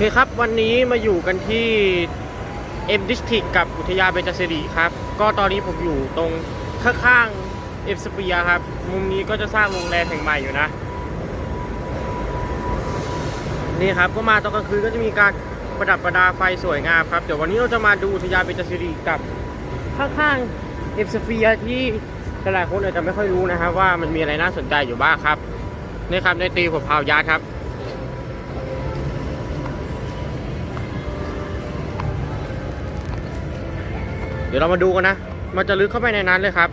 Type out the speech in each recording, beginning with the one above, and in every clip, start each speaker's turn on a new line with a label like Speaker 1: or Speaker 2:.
Speaker 1: เคครับ วันนี้มาอยู่กันที่ M District กับอุทยานเบญจศิริครับ ก็ตอนนี้ผมอยู่ตรงข้างๆ M Sphere ครับ มุมนี้ก็จะสร้างโรงแรมแห่งใหม่อยู่นะ นี่ครับก็มาตอนกลางคืนก็จะมีการประดับประดาไฟสวยงามครับ เดี๋ยววันนี้เราจะมาดูอุทยานเบญจศิริกับข้างๆ M Sphere ที่หลายคนอาจจะไม่ค่อยรู้นะครับว่ามันมีอะไรน่าสนใจอยู่บ้างครับนี่ครับในตีผมพาวยาครับ เดี๋ยวเรามาดูกันนะ มันจะลึกเข้าไปในนั้นเลยครับ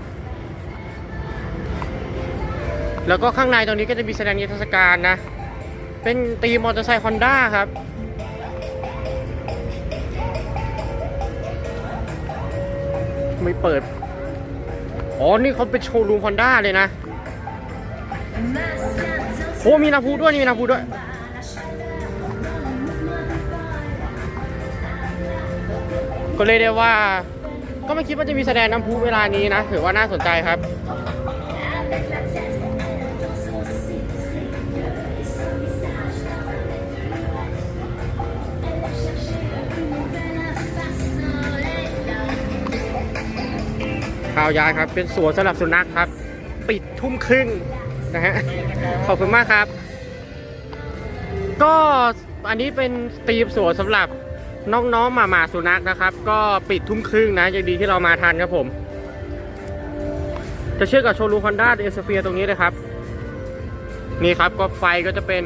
Speaker 1: แล้วก็ข้างในตรงนี้ก็จะมีแสดงนิทรรศการนะ เป็นตีมมอเตอร์ไซค์ฮอนด้าครับ ไม่เปิด อ๋อ นี่เขาเป็นโชว์รูมฮอนด้าเลยนะโอ้มีนาพูด้วย นี่มีนาพูด้วยก็เลยกได้ว่า ก็ไม่คิดว่าจะมีแสดงน้ำพุเวลานี้นะ ถือว่าน่าสนใจครับ ข่าวยายครับ เป็นสวนสำหรับสุนัขครับ ปิดทุ่มครึ่งนะฮะ ขอบคุณมากครับ ก็อันนี้เป็นตีมสวนสำหรับ น้องๆหมาหมาสุนัขนะครับ ก็ปิดทุ่มครึ่งนะยังดีที่เรามาทันครับผม จะเชื่อกับโชว์รูมฮอนด้าเอสเฟียตรงนี้เลยครับ นี่ครับก็ไฟก็จะเป็น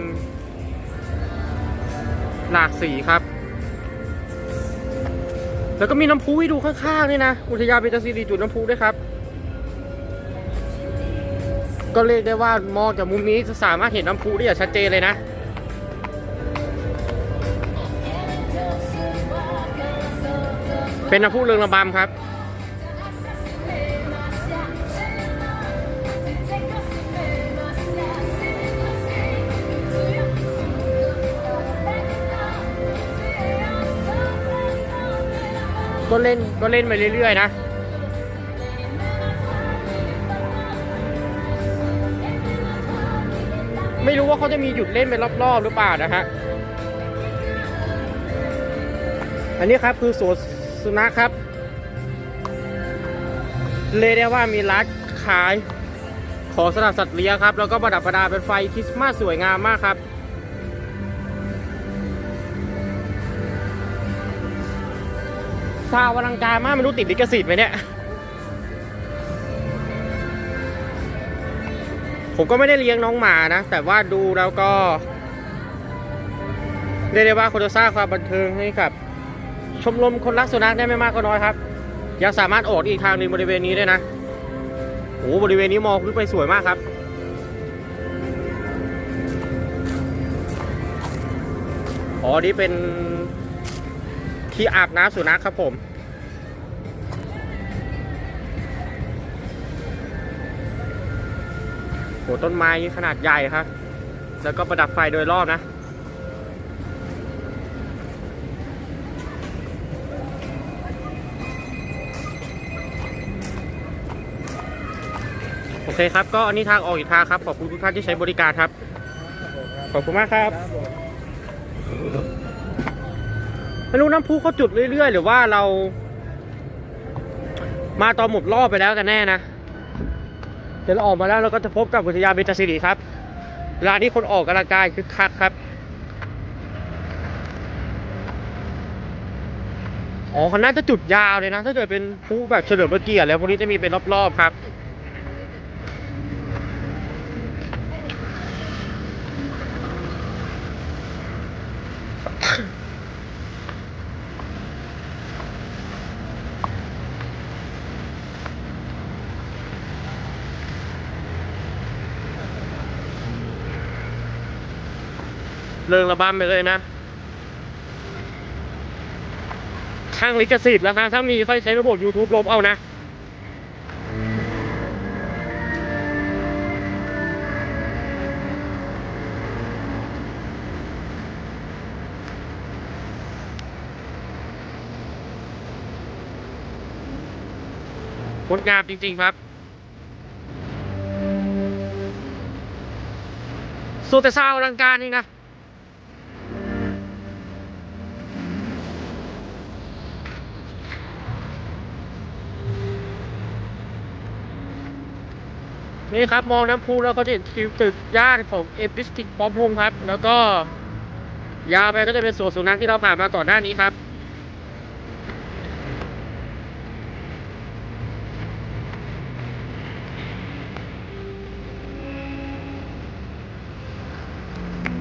Speaker 1: หลากสีครับ แล้วก็มีน้ำพุให้ดูข้างๆนี่นะ อุทยานเบญจศิริจุดน้ำพุด้วยครับ ก็เรียกได้ว่ามองจากมุมนี้จะสามารถเห็นน้ำพุได้อย่างชัดเจนเลยนะ เป็นน้ำพุเรืองระบำครับ ก็เล่นก็เล่นไปเรื่อยๆนะไม่รู้ว่าเขาจะมีหยุดเล่นเป็นรอบๆหรือเปล่านะฮะ อันนี้ครับคือสวน สุนัขครับ เลยกได้ว่ามีร้านขายของสำหรับสัตว์เลี้ยงครับ แล้วก็ประดับประดาเป็นไฟคริสต์มาสสวยงามมากครับซาวอลังการมากไม่รู้ติดลิขสิทธิ์ไหมเนี่ย ผมก็ไม่ได้เลี้ยงน้องหมานะ แต่ว่าดูแล้วก็เรียกได้ว่าคนจะสร้างความบันเทิงให้กับ ชมรมคนรักสุนัขได้ไม่มากก็น้อยครับ ยังสามารถออกอีกทางหนึ่งบริเวณนี้ได้นะโอ้บริเวณนี้มองขึ้นไปสวยมากครับ อ๋อ นี่เป็นที่อาบน้ำสุนัขครับผม โห ต้นไม้ขนาดใหญ่ครับ แล้วก็ประดับไฟโดยรอบนะ เคครับก็อันนี้ทางออกอีกทางครับ ขอบคุณทุกท่านที่ใช้บริการครับ ขอบคุณมากครับไม่รู้น้ำพุเขาจุดเรื่อยๆ หรือว่าเรา มาตอนหมดรอบไปแล้วกันแน่นะ เดี๋ยวเราออกมาแล้วเราก็จะพบกับอุทยานเบญจศิริครับร้านนี้คนออกกำลังกายคึกคักครับ อ๋อเขาน่าจะจุดยาวเลยนะ ถ้าเกิดเป็นพลุแบบเฉลิมพระเกียรติแล้วพวกนี้จะมีเป็นรอบๆครับ เริงระบำไปเลยนะข้างลิขสิทธิ์แล้วนะถ้ามีไฟใช้ระบบ YouTube ลบเอานะงดงามจริง ๆ ครับสู้แต่ซาวอลังการนี่นะ นี่ครับมองน้ำพุแล้วก็จะเห็นฟิวตึกย่านของเอพิสติกปอมพงครับ แล้วก็ยาวไปก็จะเป็นสวนสุนัขที่เราผ่านมาก่อนหน้านี้ครับ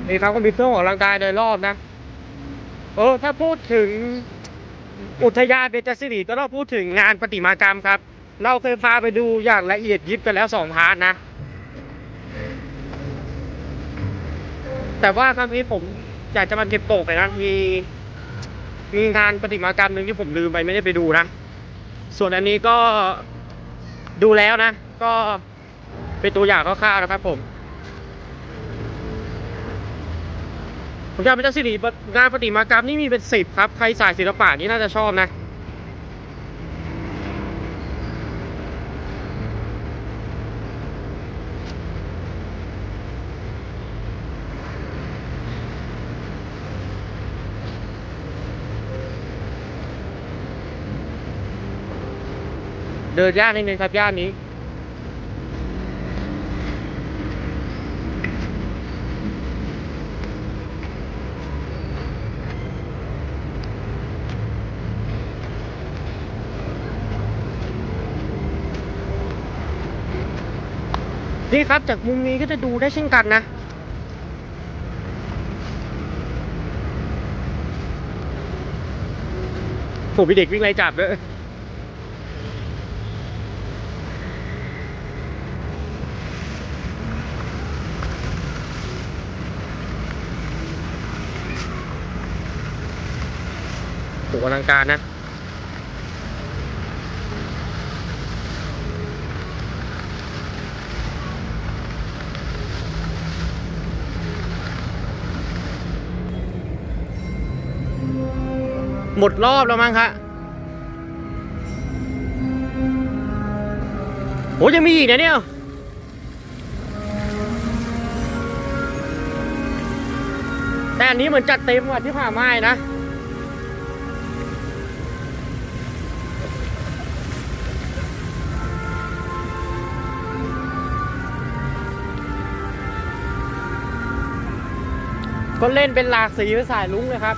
Speaker 1: นี่ครับก็มีเครื่องออกกำลังกายโดยรอบนะ เออ ถ้าพูดถึงอุทยานเบญจสิริก็ต้องพูดถึงงานประติมากรรมครับ เราเคยพาไปดูอย่างละเอียดยิบกันแล้วสองพาร์ทนะ แต่ว่าครั้งนี้ผมอยากจะมาเก็บตกไปนะมีมีงานประติมากรรมหนึ่งที่ผมลืมไปไม่ได้ไปดูนะ ส่วนอันนี้ก็ดูแล้วนะ ก็เป็นตัวอย่างคร่าวๆนะครับผมผมจำเป็นเจ้าสิริงานประติมากรรมนี่มีเป็นสิบครับ ใครสายศิลปะนี่น่าจะชอบนะ เดินย่านนิดนึงครับย่านนี้นี่ครับจากมุมนี้ก็จะดูได้เช่นกันนะ ผมมีเด็กวิ่งไล่จับด้วย หอลังการนะหมดรอบแล้วมั้งคะโหยังมีอีกนะเนี่ย แต่อันนี้เหมือนจัดเต็มกว่าที่ผ่านมานะ ก็เล่นเป็นหลากสีเป็นสายลุ้งเลยครับ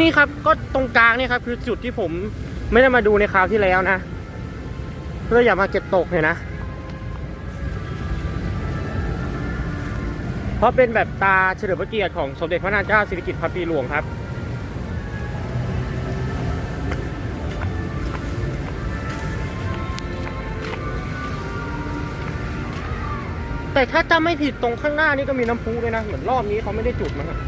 Speaker 1: นี่ครับก็ตรงกลางนี่ครับ คือจุดที่ผมไม่ได้มาดูในคราวที่แล้วนะเพื่ออย่ามาเก็บตกเลยนะ เพราะเป็นแบบตาเฉลิมพระเกียรติของสมเด็จพระนางเจ้าสิริกิติ์พันปีหลวงครับ แต่ถ้าจำไม่ผิดตรงข้างหน้านี่ก็มีน้ำพุด้วยนะ เหมือนรอบนี้เขาไม่ได้จุดมั้งอะ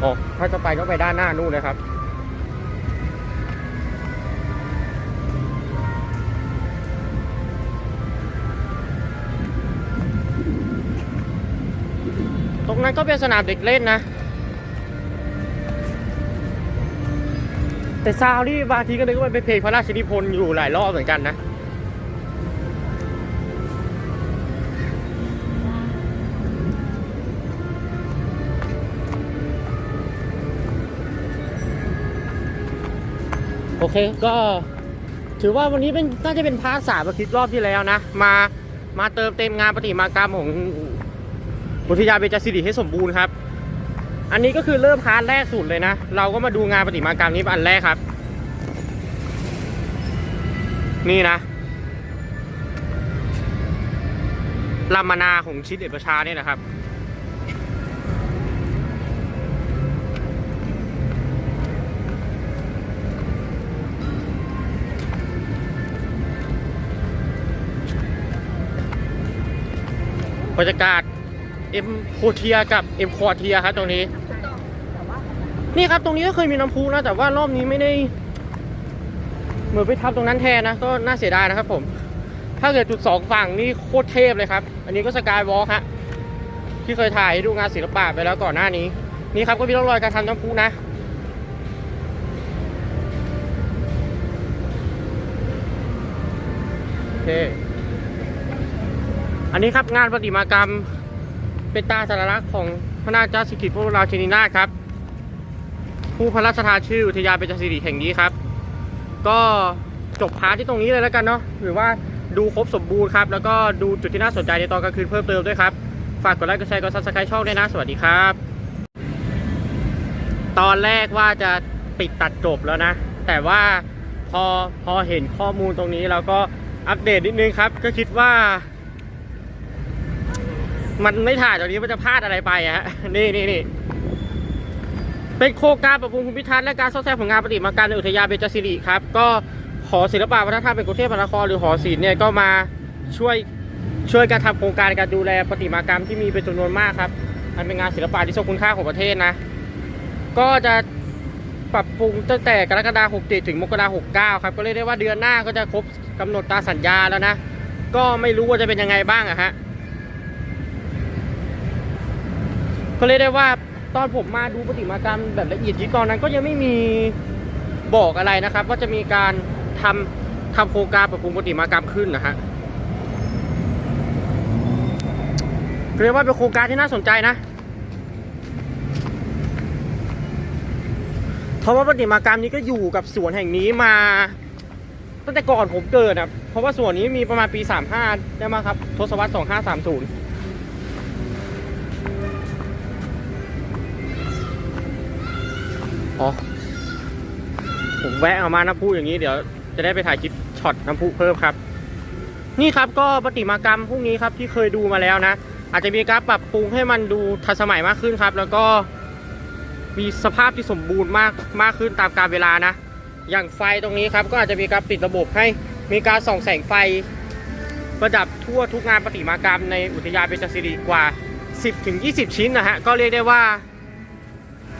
Speaker 1: โอ้ถ้าจะไปต้องไปด้านหน้านู่นเลยครับตรงนั้นก็เป็นสนามเด็กเล่นนะ แต่ซาวนี่บางทีก็นึกว่าเป็นเพลงพระราชนิพนธ์อยู่หลายรอบเหมือนกันนะโอเคก็ถือว่าวันนี้เป็นน่าจะเป็นพาร์ทสามอาทิตย์รอบที่แล้วนะ มามาเติมเต็มงานประติมากรรมของอุทยานเบญจสิริให้สมบูรณ์ครับ อันนี้ก็คือเริ่มพาร์ทแรกสุดเลยนะ เราก็มาดูงานประติมากรรมนี้อันแรกครับ นี่นะลามานาของชิดเอกประชาเนี่ยนะครับ บรรยากาศเอ็มโคเทียกับเอ็มคอเทียครับตรงนี้ นี่ครับตรงนี้ก็เคยมีน้ำพุนะแต่ว่ารอบนี้ไม่ได้ เหมือนไปทำตรงนั้นแทนนะ ก็น่าเสียดายนะครับ ผม ถ้าเกิดจุดสองฝั่งนี่โคตรเทพเลยครับ อันนี้ก็สกายวอล์กฮะที่เคยถ่ายดูงานศิลปะไปแล้วก่อนหน้านี้ นี่ครับก็มีร่องรอยการทำน้ำพุนะโอเคอันนี้ครับงานประติมากรรมเป็นตาสัญลักษณ์ของพระนาเจ้าสิกิติ์พระรมราชินีนาถครับ ผู้พระราชทานชื่ออุทยานเบญจศิริแห่งนี้ครับ ก็จบพาร์ทที่ตรงนี้เลยแล้วกันเนาะหรือว่าดูครบสมบูรณ์ครับ แล้วก็ดูจุดที่น่าสนใจในตอนกลางคืนเพิ่มเติมด้วยครับ ฝากกดไลค์กดแชร์กดซับสไครต์ช่องด้วยนะ สวัสดีครับ ตอนแรกว่าจะปิดตัดจบแล้วนะ แต่ว่าพอพอเห็นข้อมูลตรงนี้เราก็อัปเดตนิดนึงครับ ก็คิดว่า มันไม่ถ่ายตรงนี้มันจะพลาดอะไรไปอะฮะนี่นี่นี่ เป็นโครงการปรับปรุงภูมิทัศน์และการซ่อมแซมผลงานประติมากรรมในอุทยานเบญจศิริครับ ก็หอศิลปะวัฒนธรรมเป็นกรุงเทพมหานครหรือหอศิลป์เนี่ยก็มาช่วยช่วยการทำโครงการในการดูแลประติมากรรมที่มีเป็นจำนวนมากครับมันเป็นงานศิลปะที่ทรงคุณค่าของประเทศนะ ก็จะปรับปรุงตั้งแต่กรกฎาคม67ถึงมกราคม69 ครับ ก็เรียกได้ว่าเดือนหน้าก็จะครบกำหนดตามสัญญาแล้วนะ ก็ไม่รู้ว่าจะเป็นยังไงบ้างอะฮะก็เรียกได้ว่า ตอนผมมาดูประติมากรรมแบบละเอียดยิบตอนนั้นก็ยังไม่มีบอกอะไรนะครับว่าจะมีการทำทำโครงการปรับปรุงประติมากรรมขึ้นนะฮะเรียกว่าเป็นโครงการที่น่าสนใจนะเพราะว่าประติมากรรมนี้ก็อยู่กับสวนแห่งนี้มา ตั้งแต่ก่อนผมเกิดอะเพราะว่าสวนนี้มีประมาณปี 35 ได้มาครับ ทศวรรษ 2530 อ๋อ ผมแวะเอามาน้ำพุอย่างนี้เดี๋ยวจะได้ไปถ่ายคลิปช็อตน้ำพุเพิ่มครับ นี่ครับก็ประติมากรรมพวกนี้ครับที่เคยดูมาแล้วนะ อาจจะมีการปรับปรุงให้มันดูทันสมัยมากขึ้นครับ แล้วก็มีสภาพที่สมบูรณ์มากมากขึ้นตามกาลเวลานะ อย่างไฟตรงนี้ครับ ก็อาจจะมีการติดระบบให้มีการส่องแสงไฟประดับทั่วทุกงานประติมากรรมในอุทยานเบญจศิริกว่า 10-20 ชิ้นนะฮะก็เรียกได้ว่า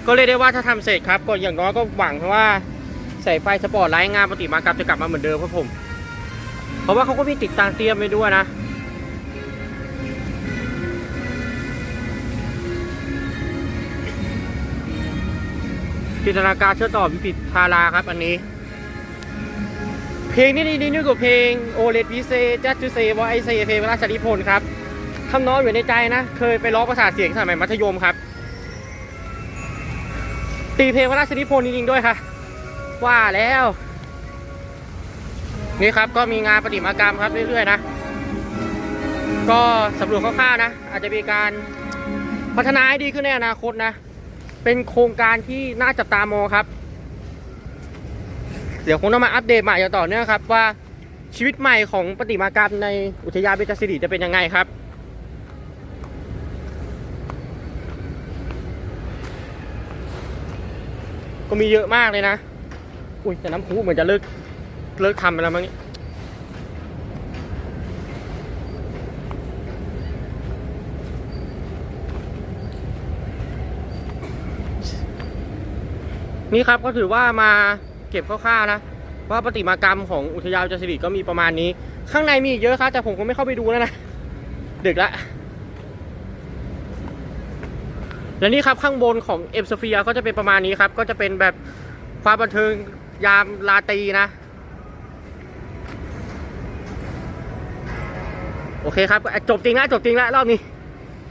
Speaker 1: ก็เรียกได้ว่าถ้าทำเสร็จครับก็อย่างน้อยก็หวังว่าแสงไฟสปอร์ตไลท์งานประติมากรรมจะกลับมาเหมือนเดิมครับผม เพราะว่าเขาก็มีติดตั้งเตรียมไว้ด้วยนะจินตนาการเชื่อต่อวิปิตทาราครับอันนี้ เพลงนี้ดีนี่กว่าเพลงโอเลดวิเซจัตจูเซวอไอเซเพลงราชนิพนครับทำน้องอยู่ในใจนะ เคยไปร้องประสานเสียงสมัยมัธยมครับ ตีเพลงพระราชนิพนธ์จริงๆด้วยค่ะ ว่าแล้ว นี่ครับก็มีงานประติมากรรมครับเรื่อยๆนะ ก็สำรวจคร่าวๆนะ อาจจะมีการพัฒนาให้ดีขึ้นในอนาคตนะ เป็นโครงการที่น่าจับตามองครับ เดี๋ยวคงต้องมาอัปเดตใหม่อย่างต่อเนื่องครับว่าชีวิตใหม่ของประติมากรรมในอุทยานเบญจศิริจะเป็นยังไงครับ ก็มีเยอะมากเลยนะ อุ้ยแต่น้ำพุเหมือนจะเลิกเลิกทำไปแล้วมั้งนี่นี่ครับก็ถือว่ามาเก็บคร่าวๆนะว่าประติมากรรมของอุทยานจันทริก็มีประมาณนี้ ข้างในมีอีกเยอะครับแต่ผมคงไม่เข้าไปดูแล้วนะดึกละ และนี่ครับข้างบนของเอ็มสเฟียก็จะเป็นประมาณนี้ครับ ก็จะเป็นแบบความบันเทิงยามลาตรีนะ โอเคครับจบจริงแล้วจบจริงแล้วรอบนี้